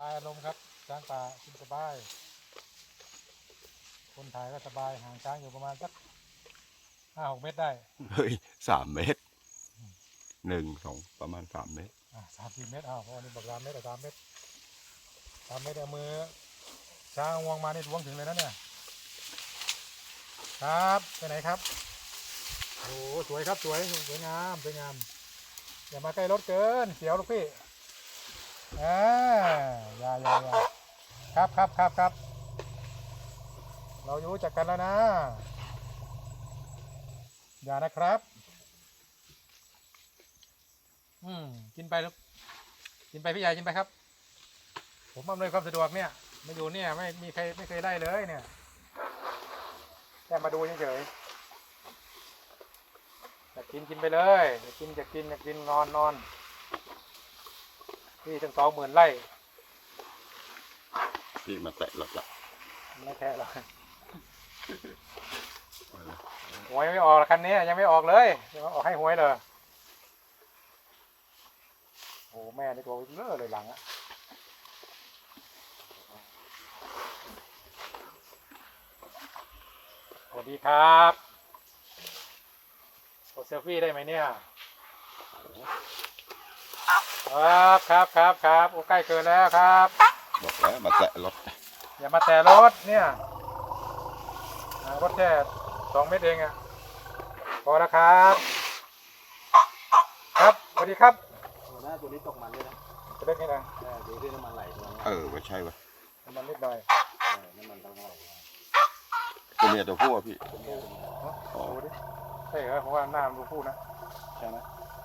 บายอารมณ์ครับช้างป่ากินสบาย คนถ่ายก็สบายห่างช้างอยู่ประมาณสักห้าหกเมตรได้เฮ้ยสามเมตรหนึ่งสองประมาณสามเมตรอ่าสามสี่เมตรอ้าวเพราะอันนี้บอกสามเมตรแต่สามเมตรสามเมตรเอามือช้างวงมานี่ล้วงถึงเลยนะเนี่ย ครับไปไหนครับโอ้โหสวยครับสวยสวยงามสวยงามอย่ามาใกล้รถเกินเสียวลูกพี่ อ่าย่าอย่าอย่าครับครับครับครับ เรารู้จักกันแล้วนะ อย่านะครับ อืม กินไปลูกกินไปพี่ใหญ่กินไปครับ ผมอำนวยความสะดวกเนี่ยมาอยู่เนี่ยไม่มีใครไม่เคยได้เลยเนี่ยแค่มาดูเฉยๆอยากกินกินไปเลยอยากกินอยากกินอยากกินนอนนอน ที่ทั้งสองหมื่นไร่ที่มาแตะรถละไม่แท้หรอกหวยไม่ออกหรอกคันนี้ยังไม่ออกเลยยังไม่ออกให้หวยเลยโอ้แม่นี่ตัวเลอะเลยหลังอะสวัสดีครับกดเซลฟี่ได้ไหมเนี่ย ครับครับครับครับโอ้ใกล้เกินแล้วครับ บอกแล้วมาแตะรถอย่ามาแตะรถเนี่ยอ่ารถแค่สองเมตรเองอะพอแล้วครับ ครับสวัสดีครับหัวหน้าตัวนี้ตกมันด้วยนะจะเล็กนี่นะเออดูที่น้ำมันไหลตรงนั้นนะเออไม่ใช่วะน้ำมันนิดหน่อยเออน้ำมันต้องไหลตัวเมียตัวผู้อะพี่ อ๋อ ดูดิใช่ครับเพราะว่าหน้ามันดูผู้นะ ใช่ไหม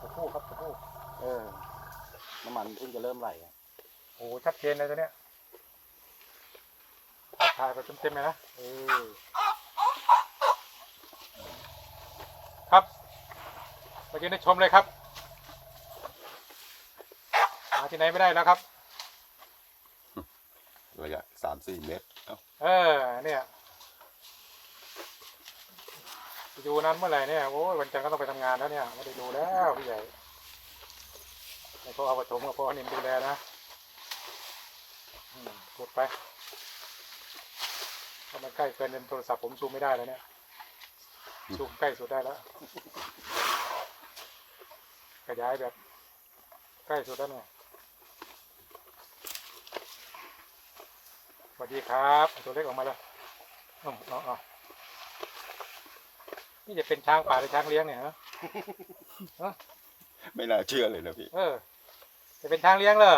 ตัวผู้ครับตัวผู้เออ น้ำมันเพิ่งจะเริ่มไหลอะโอ้โหชัดเจนเลยตัวเนี้ยถ่ายถ่ายไปเต็มๆเลยนะเออครับมายืนได้ชมเลยครับหาที่ไหนไม่ได้แล้วครับ ระยะสามสี่เมตรเอ้าเออ เนี่ยอยู่นั้นเมื่อไหร่เนี่ยโอ้ยวันจันทร์ก็ต้องไปทำงานแล้วเนี่ยไม่ได้ดูแล้วพี่ใหญ่ ในพ่อเอาปฐมกับพ่อนินดูแลนะอืมกดไปถ้ามันใกล้เกินเป็นโทรศัพท์ผมซูมไม่ได้แล้วเนี่ยซูมใกล้สุดได้แล้ว ขยายแบบ ใกล้สุดแล้วเนี่ยสวัสดีครับเอาตัวเล็กออกมาเลยอ๋ออ๋ออ๋อนี่จะเป็นช้างป่าหรือช้างเลี้ยงเนี่ยฮะไม่น่าเชื่อเลยนะพี่ เออ จะเป็นช้างเลี้ยงเลย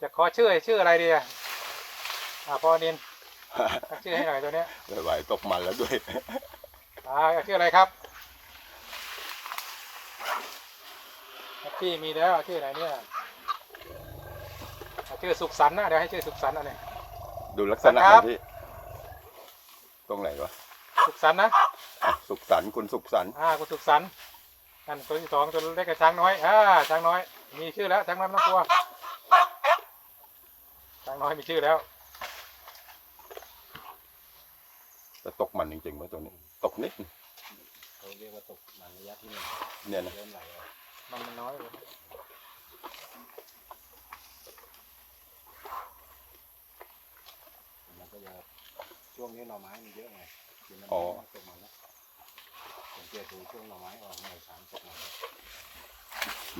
จะขอชื่อชื่ออะไรดีอะอ่าพ่อนินตั้งชื่อให้หน่อยตัวเนี้ยไหวตกมันแล้วด้วยอ่าชื่ออะไรครับแฮปปี้มีแล้วชื่อไหนเนี่ยอะชื่อสุขสันต์นะเดี๋ยวให้ชื่อสุขสันต์อันนี้ดูลักษณะครับพี่ตรงไหนวะสุขสันต์นะอะสุขสันต์คุณสุขสันต์อ่าคุณสุขสันต์อันตัวที่สองตัวเล็กกับช้างน้อยอ่าช้างน้อย มีชื่อแล้วช้างน้อยไม่ต้องกลัวช้างน้อยมีชื่อแล้ว แต่ตกมันจริงๆว่าตัวนี้ ตกนิดเขาเรียกว่าตกมันระยะที่หนึ่งเนี่ยนะเริ่มไหลอะมันมันน้อยเลยมันก็จะช่วงนี้หน่อไม้มันเยอะไงกินน้ำอ๋อมันตกมันแล้วสังเกตดูช่วงหน่อไม้ออกหน่อยสามตกมันแล้ว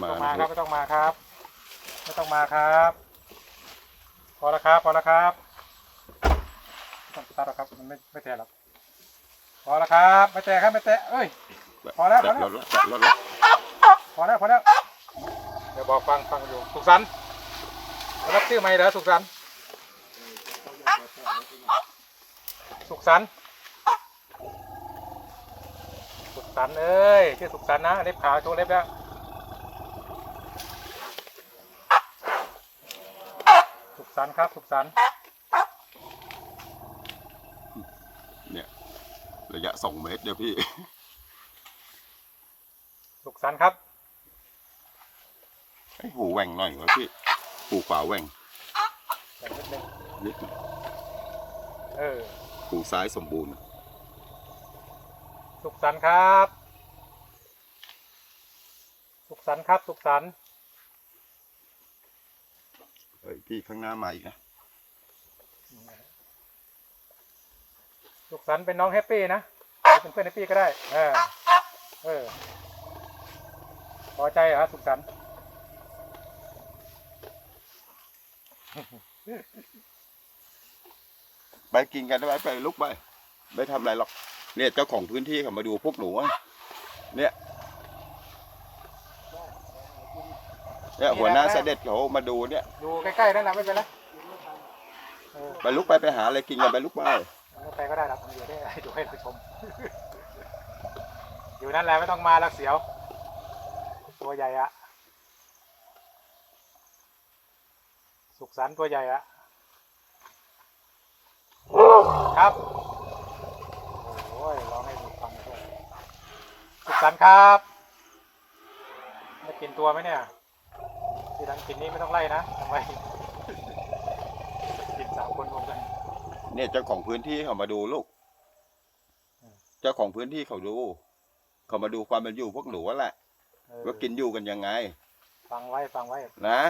มาต้องมาครับไม่ต้องมาครับ ไม่ต้องมาครับ พอแล้วครับ พอแล้วครับไม่ต้องตัดหรอกครับมันไม่ไม่แตะหรอกพอแล้วครับ ไม่แตะครับไม่แตะเอ้ย พอแล้วพอแล้วแตะรถละแตะรถละพอแล้วพอแล้วเดี๋ยวบอกฟังฟังอยู่สุขสันต์รับชื่อใหม่เหรอสุขสันต์สุขสันต์สุขสันต์เอ้ยชื่อสุขสันต์นะเล็บขาวโชว์เล็บแล้ว สุขสันต์ครับสุขสันต์เนี่ย ระยะสองเมตรเดียวพี่ สุขสันต์ครับไอ้หูแหว่งหน่อยวะพี่ หูขวาแหว่งอย่างนิดนึงนิดหนึ่งเออ หูซ้ายสมบูรณ์ สุขสันต์ครับ สุขสันต์ครับ สุขสันต์เออ้ยพี่ข้างหน้ามาอีกนะสุขสันต์เป็นน้องแฮปปี้นะเป็นเพื่อนแฮปปี้ก็ได้ เออ เออพอใจเหรอสุขสันต์ไปกินกันไปไปลุกไป ไม่ทำอะไรหรอก เนี่ยเจ้าของพื้นที่เขามาดูพวกหนูอะเนี่ย เนี่ยหัวหน้าเสด็จเขามาดูเนี่ยอยู่ใกล้ๆนั่นแหละไม่เป็นไรเออไปลุกไปไปหาอะไรกินกันไปลุกไปไม่ไปก็ได้หรอกอยู่ได้ดูให้เราชม อยู่นั่นแหละไม่ต้องมาแล้วเสียว ตัวใหญ่อะสุขสันต์ตัวใหญ่อะครับโอ้ยร้องให้ดูฟังด้วยสุขสันต์ครับไม่กินตัวไหมเนี่ย ที่ดังกินนี้ไม่ต้องไล่นะทำไมกินสามคนรวมกันเนี่ยเจ้าของพื้นที่เขามาดูลูกอืมเจ้าของพื้นที่เขาดู เขามาดูความเป็นอยู่พวกหนูว่าแหละเออว่ากินอยู่กันยังไง ฟังไว้ฟังไว้นะ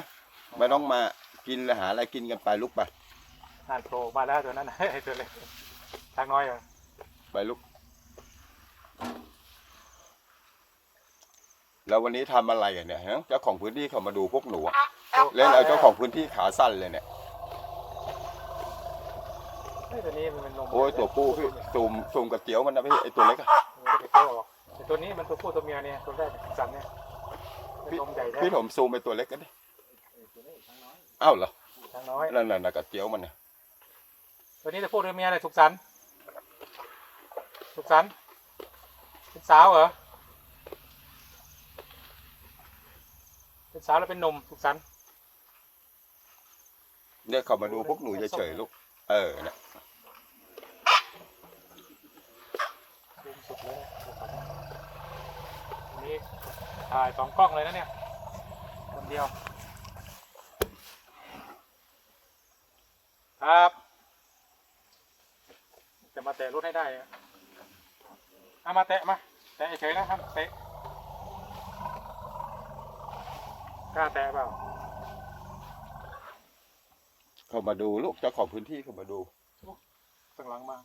ไม่ต้องมากินแล้วหาอะไรกินกันไปลุกไปนั่นโผล่มาแล้วตัวนั้น ไอ้ตัวเล็กทางน้อยเหรอไปลุก แล้ววันนี้ทำอะไรกันเนี่ยฮะเจ้าของพื้นที่เขามาดูพวกหนูอะเล่นเอาเจ้าของพื้นที่ขาสั้นเลยเนี่ยไอ้ตัวนี้มันเป็นนมโอ้ยตัวผู้พี่ซูมซูมกับเจียวมันนะพี่ไอตัวเล็กอะมันจะเกี่ยวออกไอ้ตัวนี้มันตัวผู้ตัวเมียเนี่ยตัวแรกสันเนี่ยเป็นนมใหญ่แท้พี่ผมซูมไปตัวเล็กกันดิอ้าวเหรอทางน้อย นั่นน่ะกับเจียวมันเนี่ยตัวนี้ตัวผู้ตัวเมียอะไรสุขสันต์สุขสันต์เป็นสาวเหรอ เป็นสาวแล้วเป็นหนมสุขสันต์เนี่ยเขามาดูพวกหนูเฉยๆลูก เออเนี่ยสูงสุดเลยนะสุขสันต์อันนี้ถ่ายสองกล้องเลยนะเนี่ยคนเดียว ครับ จะมาแตะรถให้ได้อะเอามาแตะมา แตะเฉยๆนะครับ เตะ กล้าแตะเปล่าเขามาดูลูกเจ้าของพื้นที่เขามาดูตั้งหลังมา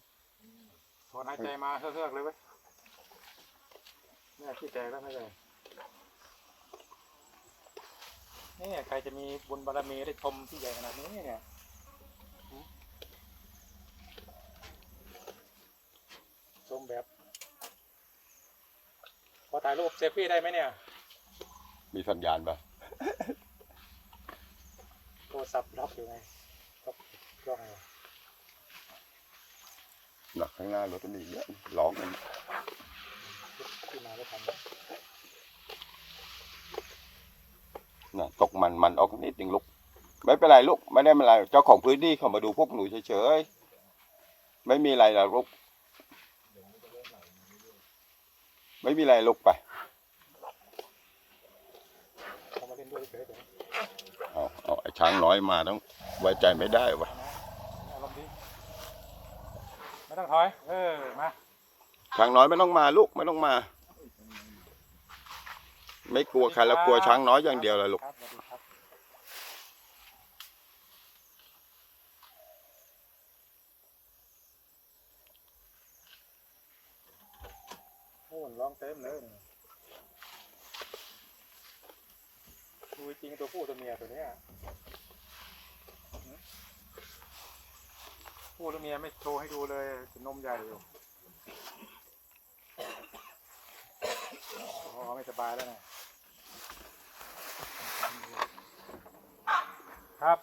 ถอนหายใจมาเฮือกๆเลยเว้ยเนี่ยขี้แตกแล้วไม่เลยนี่ใครจะมีบุญบารมีได้ชมที่ใหญ่ขนาดนี้เนี่ยหืมชมแบบพอถ่ายรูปเซลฟี่ได้ไหมเนี่ย มีสัญญาณปะโท รศัพท์ล็อกอยู่ไงล็อกกล้องอยู่หนักข้างหน้ารถมันมีเยอะร้องกันที่มาไม่ทันน่ะตกมันมันออกนิดนึงลูก ไม่เป็นไรลูก ไม่ได้เป็นไร เจ้าของพื้นที่เขามาดูพวกหนูเฉยๆ ไม่มีอะไรหรอกลูก ไม่มีอะไรลูกไป เขามาเล่นด้วยเฉยๆเดี๋ยว เอาเอาไอ้ ช้างน้อยมาต้องไว้ใจไม่ได้วะอารมณ์ดีไม่ต้องถอย เออ มาช้างน้อยไม่ต้องมาลูกไม่ต้องมา ไม่กลัวใครแล้วกลัวช้างน้อยอย่างเดียวเลยลูกครับสวัสดีครับโอ้ร้องเต็มเลยนี่ดูจริงตัวผู้ตัวเมียตัวเนี้ยหืม ผู้ตัวเมียไม่โชว์ให้ดูเลยเป็นนมใหญ่อยู่อ๋อไม่สบายแล้วเนี่ยครับ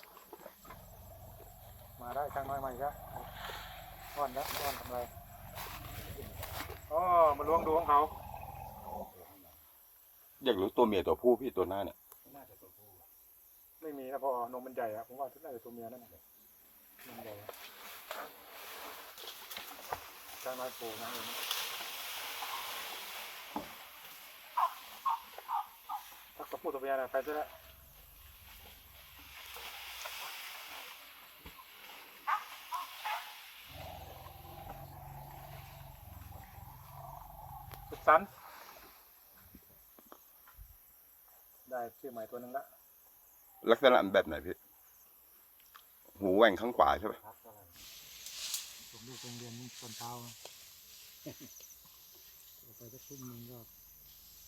มาได้ช่างน้อยมาอีกแล้วอ้อนแล้วอ้อนทำอะไรอ๋อมาล้วงดูของเขา อยากรู้ตัวเมียตัวผู้พี่ตัวหน้าเนี่ย ไม่มีนะพอนมมันใหญ่อะผมว่าน่าจะตัวเมียนั่นแหละนมใหญ่อะช่างน้อยปูนะเองถ้ากับพูดตัวเมียนะไปซะแล้วสุดสัน ได้ชื่อใหม่ตัวหนึ่งละลักษณะแบบไหนพี่ หูแหว่งข้างขวาใช่ไหม ครับเท่าไหร่ผม ลูกโรงเรียนนี้ตอนเช้านะออกไปสักทุ่มหนึงก็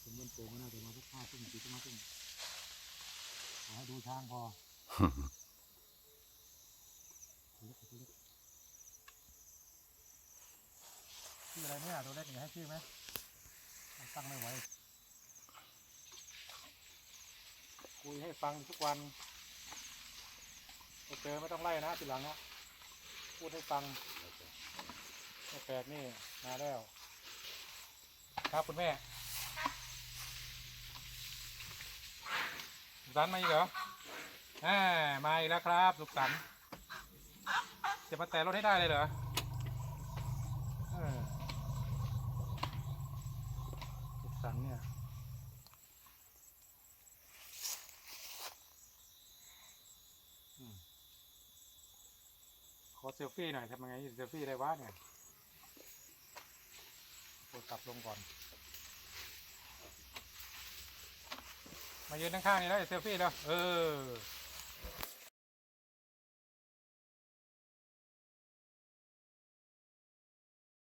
ถึงวันโป่งก็น่าจะมาสักห้าทุ่มสี่ทุ่มห้าทุ่มขอให้ดูช้างพอตัวเล็กตัวเล็กชื่ออะไรเนี่ยตัวเล็กนี่ให้ชื่อไหมตั้งไม่ไหวคุยให้ฟังทุกวันไม่เจอไม่ต้องไล่นะทีหลังนะพูดให้ฟัง แปลกนี่มาแล้ว ครับคุณแม่สุขสันต์มาอีกเหรอแหมมาอีกแล้วครับ สุขสันต์จะมาแต่รถให้ได้เลยเหรอเออสุขสันต์เนี่ยอืมขอเซลฟี่หน่อยทำยังไงเซลฟี่ได้วะเนี่ย โทรศับลงก่อน มายืนข้างๆนี่แล้วเซลฟี่แล้ว เออ